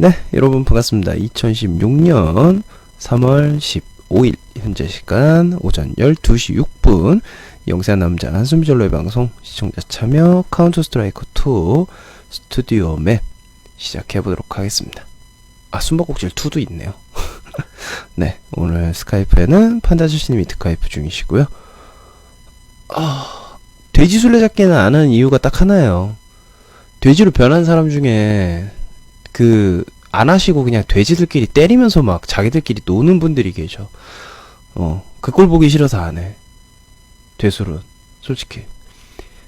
네, 여러분 반갑습니다. 2016년 3월 15일 현재 시간 오전 12시 6분 영세 남자 한숨 절로의 방송 시청자 참여 카운터 스트라이커 2 스튜디오 맵 시작해 보도록 하겠습니다. 아, 숨바꼭질 2도 있네요. 네, 오늘 스카이프에는 판다주시님이 스카이프 중이시고요. 아, 돼지 술래잡기는 안 하는 이유가 딱 하나예요. 돼지로 변한 사람 중에 그 안 하시고 그냥 돼지들끼리 때리면서 막 자기들끼리 노는 분들이 계셔. 어, 그 꼴 보기 싫어서 안 해. 돼술은 솔직히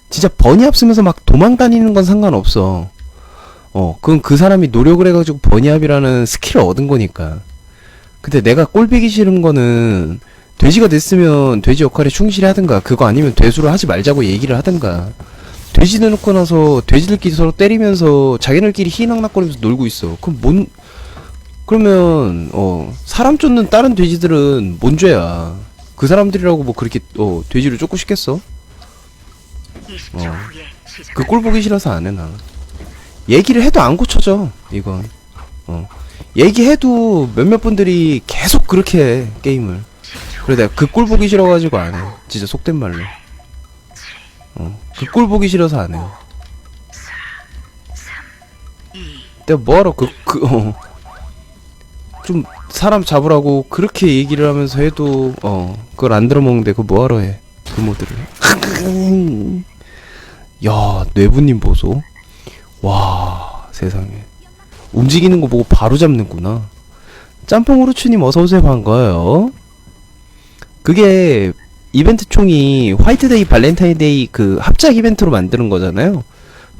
진짜 번이합 쓰면서 막 도망 다니는 건 상관없어. 어, 그건 그 사람이 노력을 해가지고 번이합이라는 스킬을 얻은 거니까. 근데 내가 꼴보기 싫은 거는 돼지가 됐으면 돼지 역할에 충실히 하든가 그거 아니면 돼수를 하지 말자고 얘기를 하든가 돼지 내놓고 나서 돼지들끼리 서로 때리면서 자기네들끼리 희낙낙거리면서 놀고 있어. 그럼 뭔 그러면 어 사람 쫓는 다른 돼지들은 뭔 죄야? 그 사람들이라고 뭐 그렇게 어 돼지를 쫓고 싶겠어? 그 꼴 보기 싫어서 안 해 나. 얘기를 해도 안 고쳐져 이건. 어. 얘기해도 몇몇 분들이 계속 그렇게 해 게임을. 그래 내가 그 꼴 보기 싫어가지고 안 해. 진짜 속된 말로. 어, 그꼴 보기 싫어서 안 해요. 내가 뭐하러 그, 그, 어. 좀 사람 잡으라고 그렇게 얘기를 하면서 해도, 어, 그걸 안 들어먹는데 그거 뭐하러 해. 그 모드를. 야, 뇌부님 보소. 와, 세상에. 움직이는 거 보고 바로 잡는구나. 짬뽕 후르츠님 어서오세요 반가워요. 그게 이벤트 총이 화이트데이 발렌타인데이 그 합작 이벤트로 만드는 거잖아요.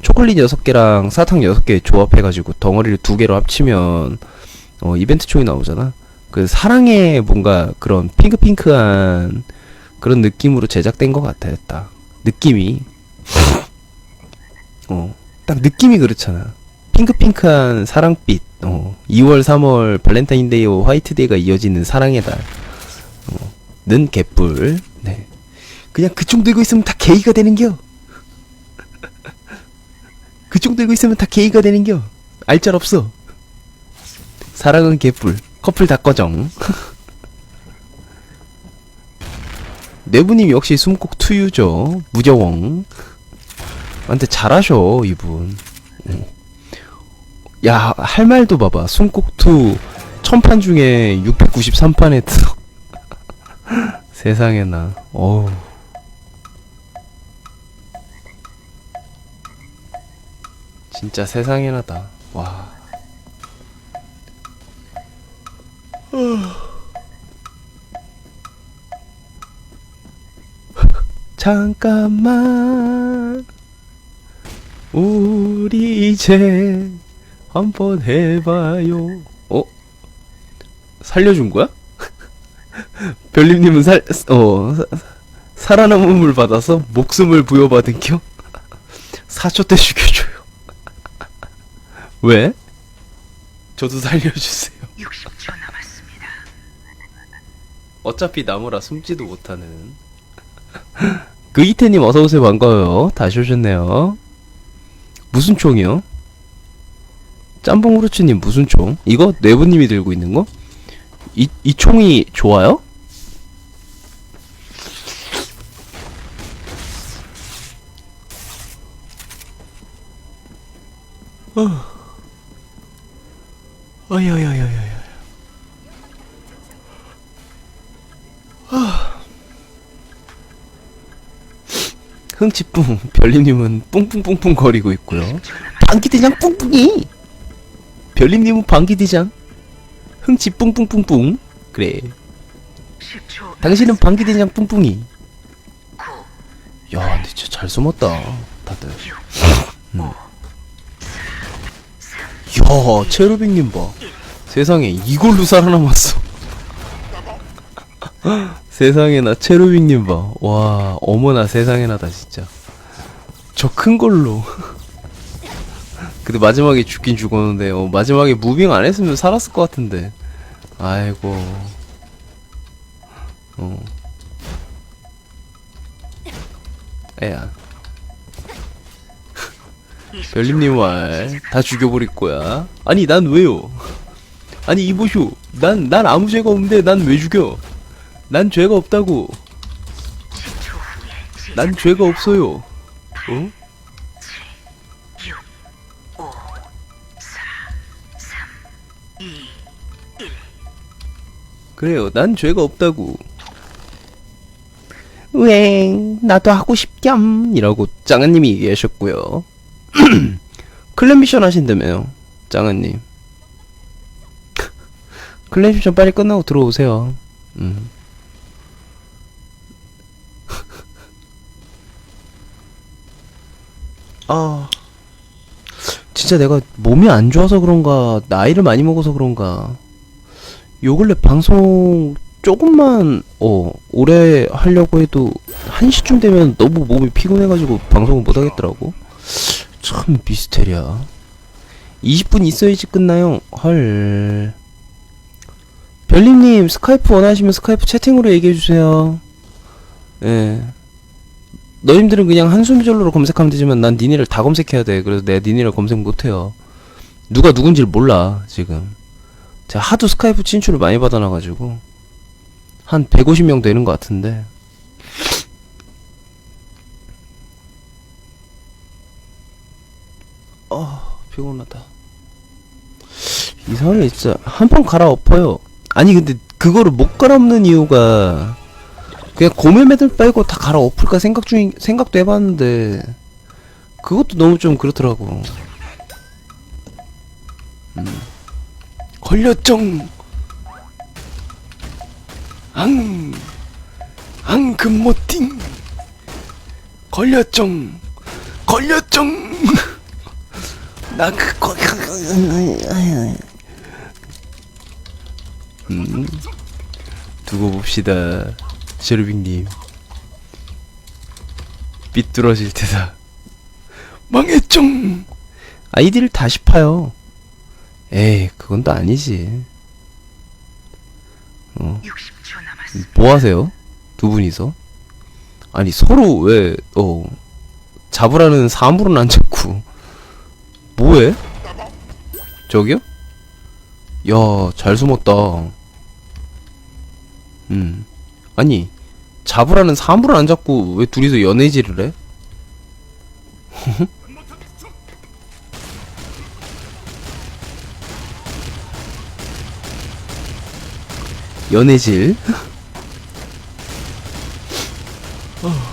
초콜릿 6개랑 사탕 6개 조합해가지고 덩어리를 두 개로 합치면 어, 이벤트 총이 나오잖아. 그 사랑의 뭔가 그런 핑크핑크한 그런 느낌으로 제작된 것 같아요. 딱 느낌이 어, 딱 느낌이 그렇잖아. 핑크핑크한 사랑빛. 어, 2월, 3월 발렌타인데이와 화이트데이가 이어지는 사랑의 달. 는 개뿔. 네. 그냥 그쪽 들고 있으면 다 게이가 되는겨. 그쪽 들고 있으면 다 게이가 되는겨. 알짤 없어. 사랑은 개뿔. 커플 다 꺼정. 내부님 역시 숨꼭 투유죠. 무저웡. 아, 근데 잘하셔 이분. 어. 야, 할 말도 봐봐. 숨꼭투 천판 중에 693판에 들어. 세상에나. 어우. 진짜 세상에나다. 와. 잠깐만. 우리 이제 한번 해봐요. 어? 살려준 거야? 별님님은 살, 어, 사- 살아남음을 받아서 목숨을 부여받은 겨? 4초 때 죽여줘요. 왜? 저도 살려주세요. 60초 남았습니다. 어차피 나무라 숨지도 못하는. 그 이태님 어서오세요. 반가워요. 다시 오셨네요. 무슨 총이요? 짬뽕 후르츠님 무슨 총? 이거 내부님이 들고 있는 거? 이, 이 총이 좋아요? 어. 어여여여여여. 흥치뿡 별님님은 뿡뿡뿡뿡 거리고 있고요. 방귀대장 뿡뿡이. 별님님은 방귀대장. 흥치 뿡뿡뿡뿡. 그래. 10초 당신은 방귀대장 뿡뿡이. 야, 근데 진짜 잘 숨었다. 다들. 음. 야, 체르빅님 봐. 세상에 이걸로 살아남았어. 세상에나 체로빅님 봐와 어머나 세상에나다 진짜. 저 큰 걸로. 근데 마지막에 죽긴 죽었는데 어, 마지막에 무빙 안 했으면 살았을 것 같은데. 아이고. 어. 애야. 별님님 왈 다 죽여버릴 거야. 아니 난 왜요? 아니 이보슈 난, 난 아무 죄가 없는데 난 왜 죽여? 난 죄가 없다고. 난 죄가 없어요. 어? 그래요. 난 죄가 없다고. 우엥 나도 하고 싶겸? 이라고 짱아님이 얘기하셨구요. 클랜 미션 하신다며요 짱아님. 클래식 좀 빨리 끝나고 들어오세요. 음. 아. 진짜 내가 몸이 안 좋아서 그런가, 나이를 많이 먹어서 그런가. 요 근래 방송 조금만, 어, 오래 하려고 해도 1시쯤 되면 너무 몸이 피곤해가지고 방송을 못하겠더라고. 참 미스테리야. 20분 있어야지 끝나요. 헐. 별님님 스카이프 원하시면 스카이프 채팅으로 얘기해주세요. 예. 너님들은 그냥 한숨절로 검색하면 되지만 난 니네를 다 검색해야 돼. 그래서 내 니네를 검색 못해요. 누가 누군지를 몰라 지금. 제가 하도 스카이프 진출을 많이 받아놔가지고 한 150명 되는 것 같은데. 어 피곤하다. 이상하게 진짜 한 번 갈아엎어요. 아니 근데 그거를 못 갈아엎는 이유가 그냥 고밀매들 빼고 다 갈아엎을까 생각 중 생각도 해봤는데 그것도 너무 좀 그렇더라고. 음. 걸렸정. 앙. 앙금모팅. 걸렸정. 걸렸정. 나 그거. 음. 두고 봅시다. 쉐르빙님. 삐뚤어질 테다. 망했죠! 아이디를 다시 파요. 에이, 그건 또 아니지. 어. 뭐 하세요? 두 분이서? 아니, 서로 왜, 어, 잡으라는 사물은 안 잡고. 뭐해? 저기요? 야, 잘 숨었다. 음. 아니 잡으라는 사물을 안 잡고 왜 둘이서 연애질을 해? 연애질? 어.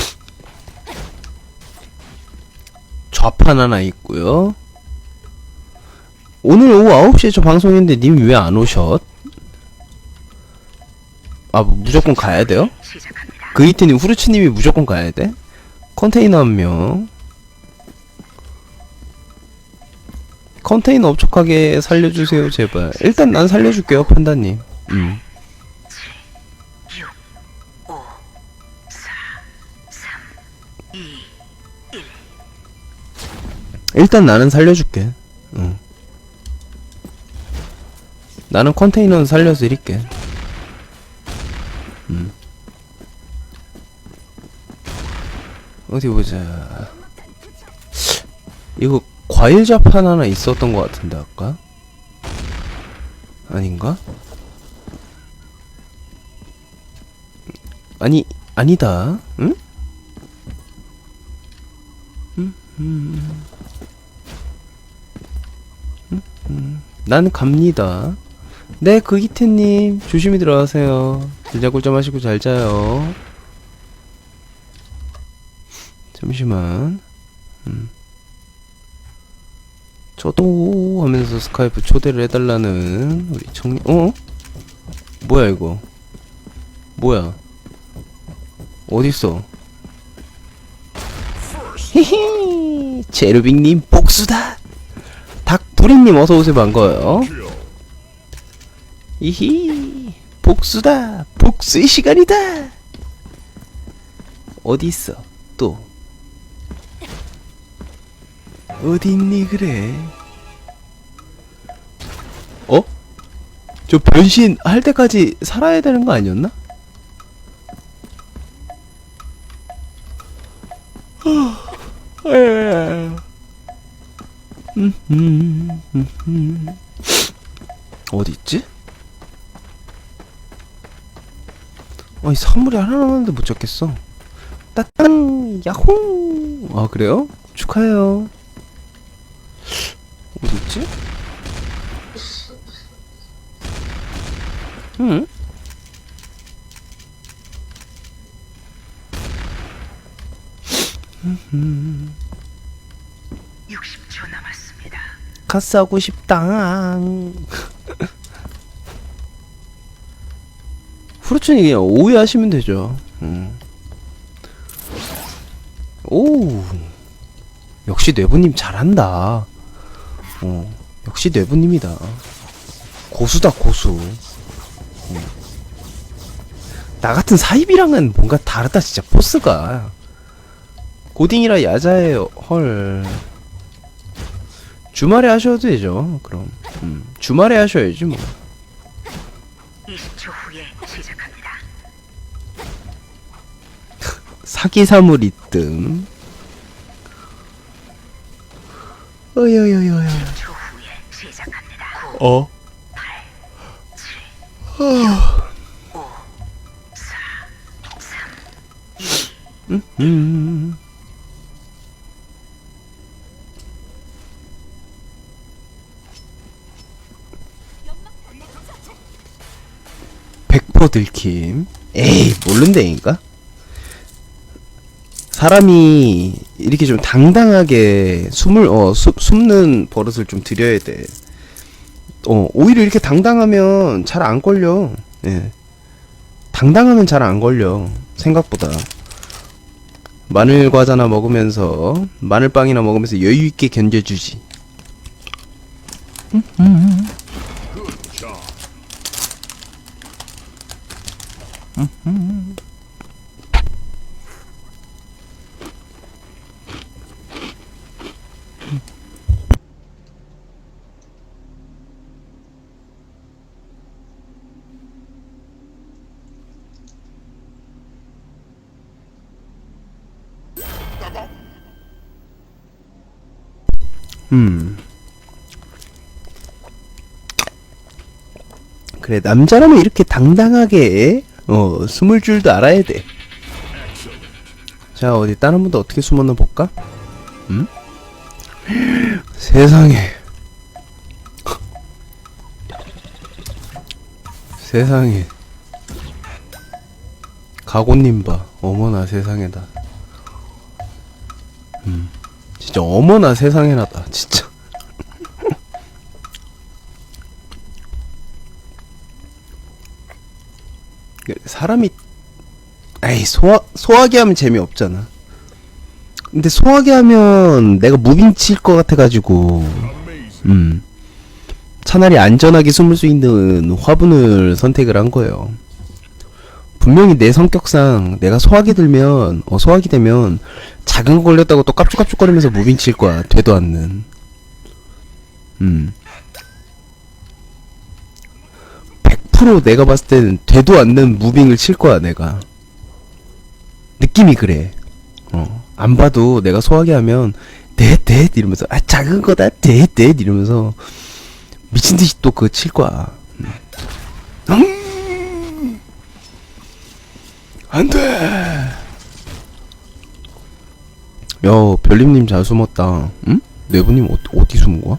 좌판 하나 있고요. 오늘 오후 9시에 저 방송했는데 님 왜 안 오셨? 아 뭐, 무조건 가야 돼요? 그 이태님 후르츠님이 무조건 가야 돼? 컨테이너 한 명. 컨테이너 업촉하게 살려주세요 제발. 일단 난 살려줄게요 판다님. 음. 6, 5, 4, 3, 2, 일단 나는 살려줄게. 응. 나는 컨테이너는 살려드릴게. 음. 어디 보자. 이거 과일 자판 하나 있었던 것 같은데 아까? 아닌가? 아니 아니다. 응? 난 갑니다. 네, 그기태님 조심히 들어가세요. 들자골잠 하시고 잘 자요. 잠시만. 음. 저도 하면서 스카이프 초대를 해달라는 우리 청년. 어? 뭐야 이거 뭐야 어딨어 히히 제르빅님 복수다 닭부리님 어서오세요. 반가워요. 이히 복수다. 복수의 시간이다. 어디 있어? 또? 어디 있니 그래? 어? 저 변신 할 때까지 살아야 되는 거 아니었나? 어디 있지? 아니 선물이 하나 남았는데 못 찾겠어. 따땅 야호. 아 그래요? 축하해요. 어디 있지? 응? 60초 남았습니다. 가싸고 싶다. 후르츠니 그냥 오해하시면 되죠. 음. 오, 역시 뇌부님 잘한다. 어, 역시 뇌부님이다. 고수다 고수. 음. 나 같은 사입이랑은 뭔가 다르다 진짜 포스가. 고딩이라 야자해요. 헐. 주말에 하셔도 되죠. 그럼 음, 주말에 하셔야지 뭐. 20초 후에 시작합니다. 사기 사물 있뜸. 어여여여여. 10초 후에 시작합니다. 9, 어? 5, 4, 3, 2, 음. 백퍼 들킴. 에이 모른다니까. 사람이 이렇게 좀 당당하게 숨을 어 숨, 숨는 버릇을 좀 들여야 돼. 어 오히려 이렇게 당당하면 잘 안 걸려. 예. 당당하면 잘 안 걸려. 생각보다. 마늘 과자나 먹으면서 마늘빵이나 먹으면서 여유 있게 견뎌주지. 음. 그래 남자라면 이렇게 당당하게 어 숨을 줄도 알아야 돼. 자 어디 다른 분도 어떻게 숨었나 볼까? 음? 세상에. 세상에. 가고님 봐. 어머나 세상에다. 음. 진짜 어머나 세상에나다. 진짜. 사람이 에이 소화 소화기 하면 재미 없잖아. 근데 소화기 하면 내가 무빙 칠것 같아가지고 음 차라리 안전하게 숨을 수 있는 화분을 선택을 한 거예요. 분명히 내 성격상 내가 소화기 들면 어 소화기 되면 작은 거 걸렸다고 또 깝죽깝죽거리면서 무빙 칠 거야. 되도 않는. 음. 100% 내가 봤을 때는 되도 않는 무빙을 칠 거야, 내가. 느낌이 그래. 어. 안 봐도 내가 소화기 하면 넷넷 이러면서 아 작은 거다 넷넷 이러면서 미친 듯이 또 그거 칠 거야. 음. 음. 안 돼. 야, 별님님 잘 숨었다. 응? 내부님 어, 어디 숨은 거야?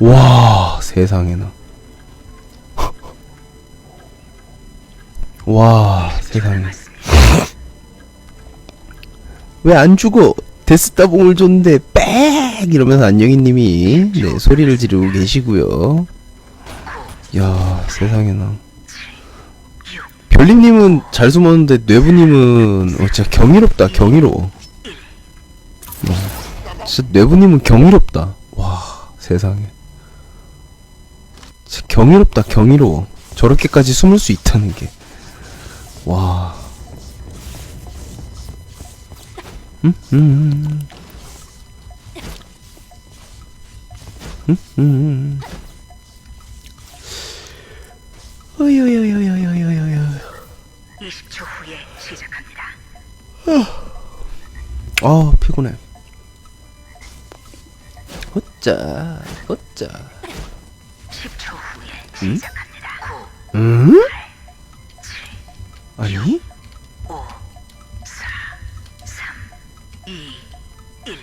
와, 세상에나. 와, 세상에. 왜 안 죽어? 데스타봉을 줬는데 빽 이러면서 안녕이님이 네 소리를 지르고 계시고요. 야, 세상에나. 별님님은 잘 숨었는데 뇌부님은 어, 진짜 경이롭다 경이로워 어, 진짜 뇌부님은 경이롭다 와 세상에 진짜 경이롭다 경이로워 저렇게까지 숨을 수 있다는 게 와 음? 음. 음? 음. 어여여여여여여여 20초 후에 시작합니다. 아 피곤해 어짜 어짜 10초 후에 음? 시작합니다. 9, 응? 아니? 5, 4, 3, 2, 1.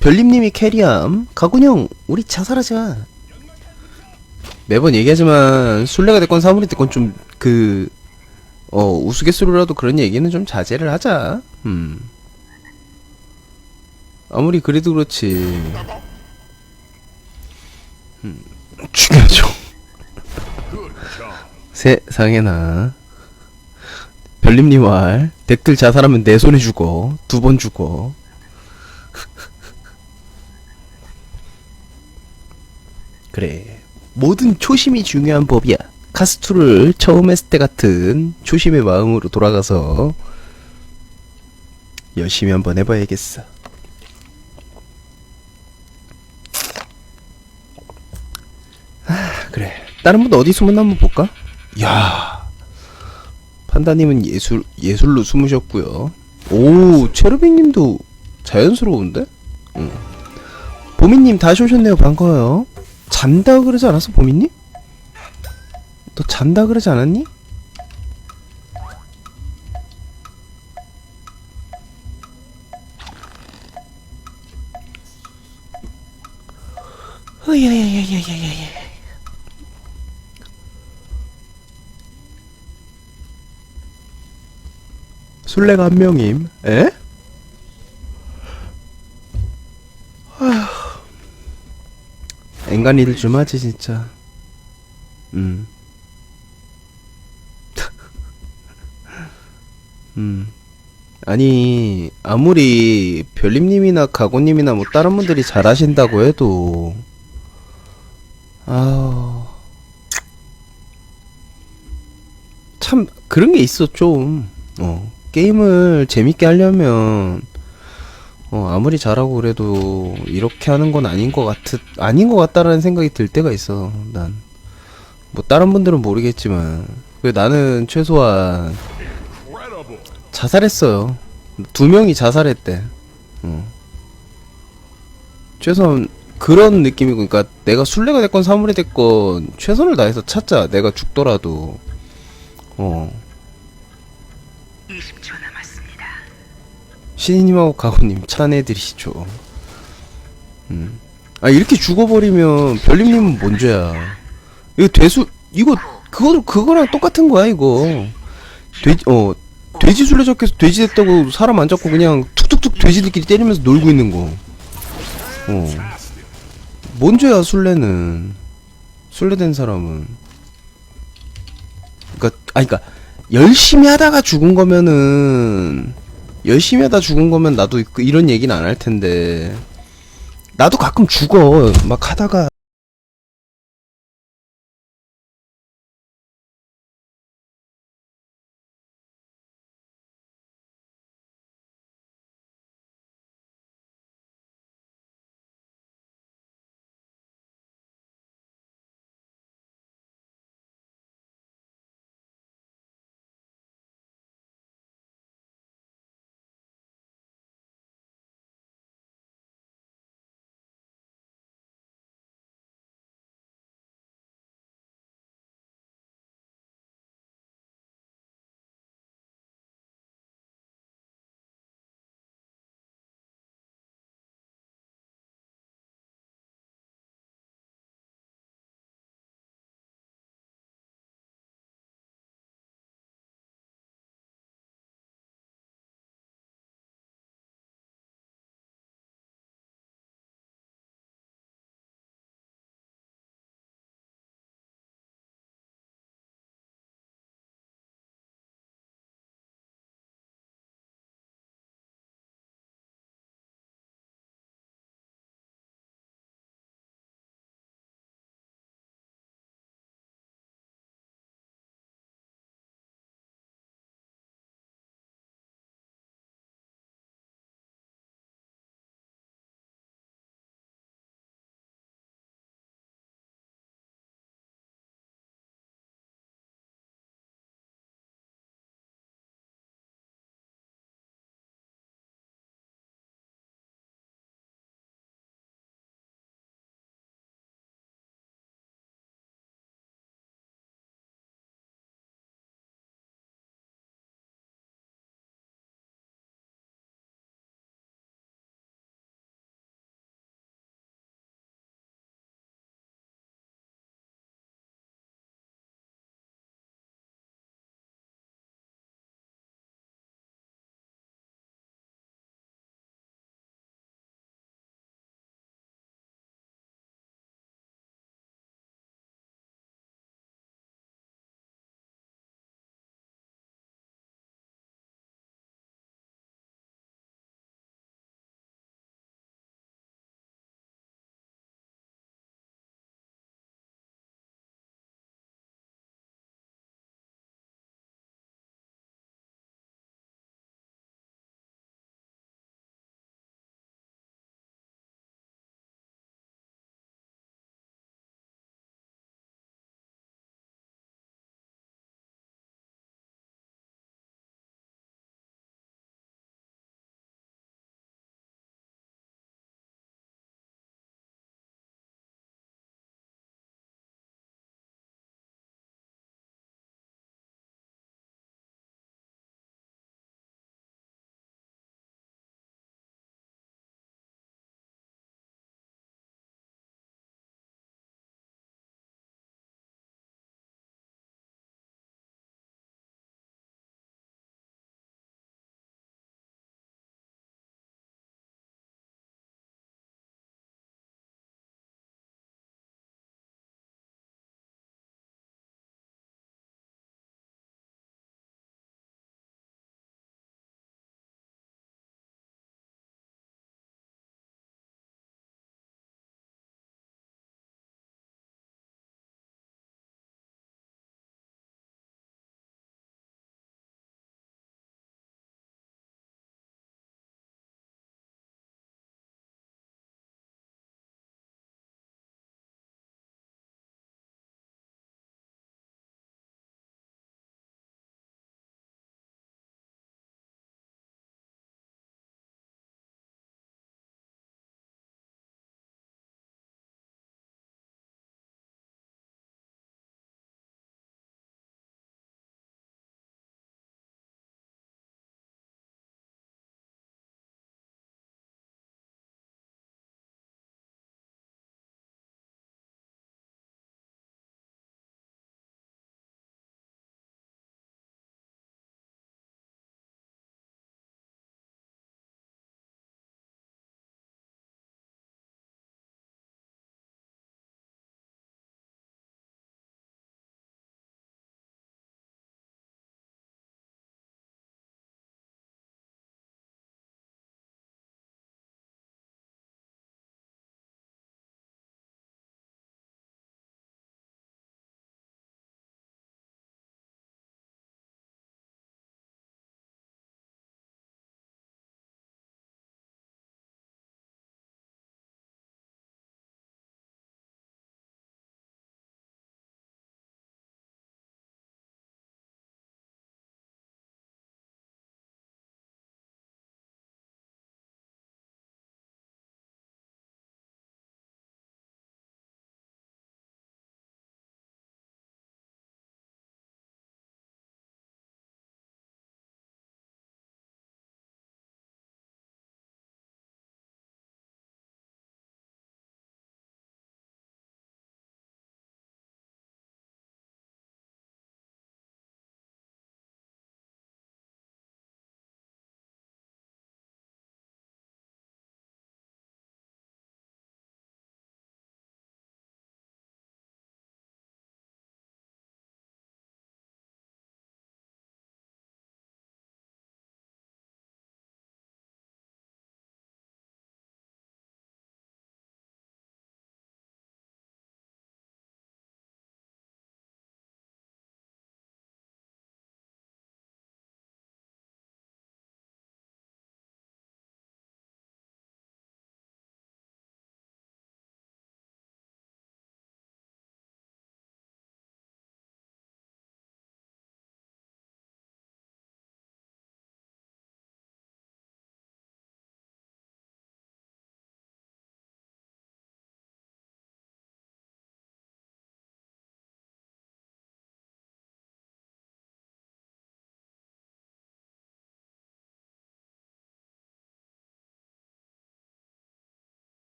별님님이 캐리함 가군형 우리 자살하자 매번 얘기하지만 술래가 됐건 사물이 됐건 좀 그 어 우스갯소리라도 그런 얘기는 좀 자제를 하자. 음. 아무리 그래도 그렇지. 음. 죽여줘. 세상에나. 별님님 말. 댓글 자살하면 내 손에 죽어. 두 번 죽어. 그래. 모든 초심이 중요한 법이야. 카스투를 처음 했을 때 같은 초심의 마음으로 돌아가서 열심히 한번 해봐야겠어. 아, 그래. 다른 분도 어디 숨었나 한번 볼까? 야 판다님은 예술, 예술로 숨으셨고요 오, 체르빅님도 자연스러운데? 응. 보미님 다시 오셨네요. 반가워요. 잔다 그러지 않았어, 보미님? 너 잔다 그러지 않았니? 으야야야야야야야. 술래가 한 명임. 에? 앵간이들 좀 하지 진짜. 음. 음. 아니 아무리 별님님이나 가고님이나 뭐 다른 분들이 잘하신다고 해도 아. 참 그런 게 있어 좀. 어. 게임을 재밌게 하려면 어, 아무리 잘하고 그래도 이렇게 하는 건 아닌 것 같, 아닌 것 같다라는 생각이 들 때가 있어, 난. 뭐, 다른 분들은 모르겠지만. 그 나는 최소한 자살했어요. 두 명이 자살했대. 어. 최소한 그런 느낌이고, 그러니까 내가 술래가 됐건 사물이 됐건 최선을 다해서 찾자. 내가 죽더라도. 어. 20초 남았습니다. 신이님하고 가고님 차단해드리시죠. 음. 아 이렇게 죽어버리면 별님님은 뭔 죄야? 이거 돼수 이거 그거 그거랑 똑같은 거야 이거. 돼지 어 돼지 술래잡혀서 돼지 됐다고 사람 안 잡고 그냥 툭툭툭 돼지들끼리 때리면서 놀고 있는 거. 어. 뭔 죄야 술래는? 술래된 사람은. 그니까 아 그니까 열심히 하다가 죽은 거면은 열심히 하다 죽은 거면 나도 그- 이런 얘기는 안 할 텐데 나도 가끔 죽어 막 하다가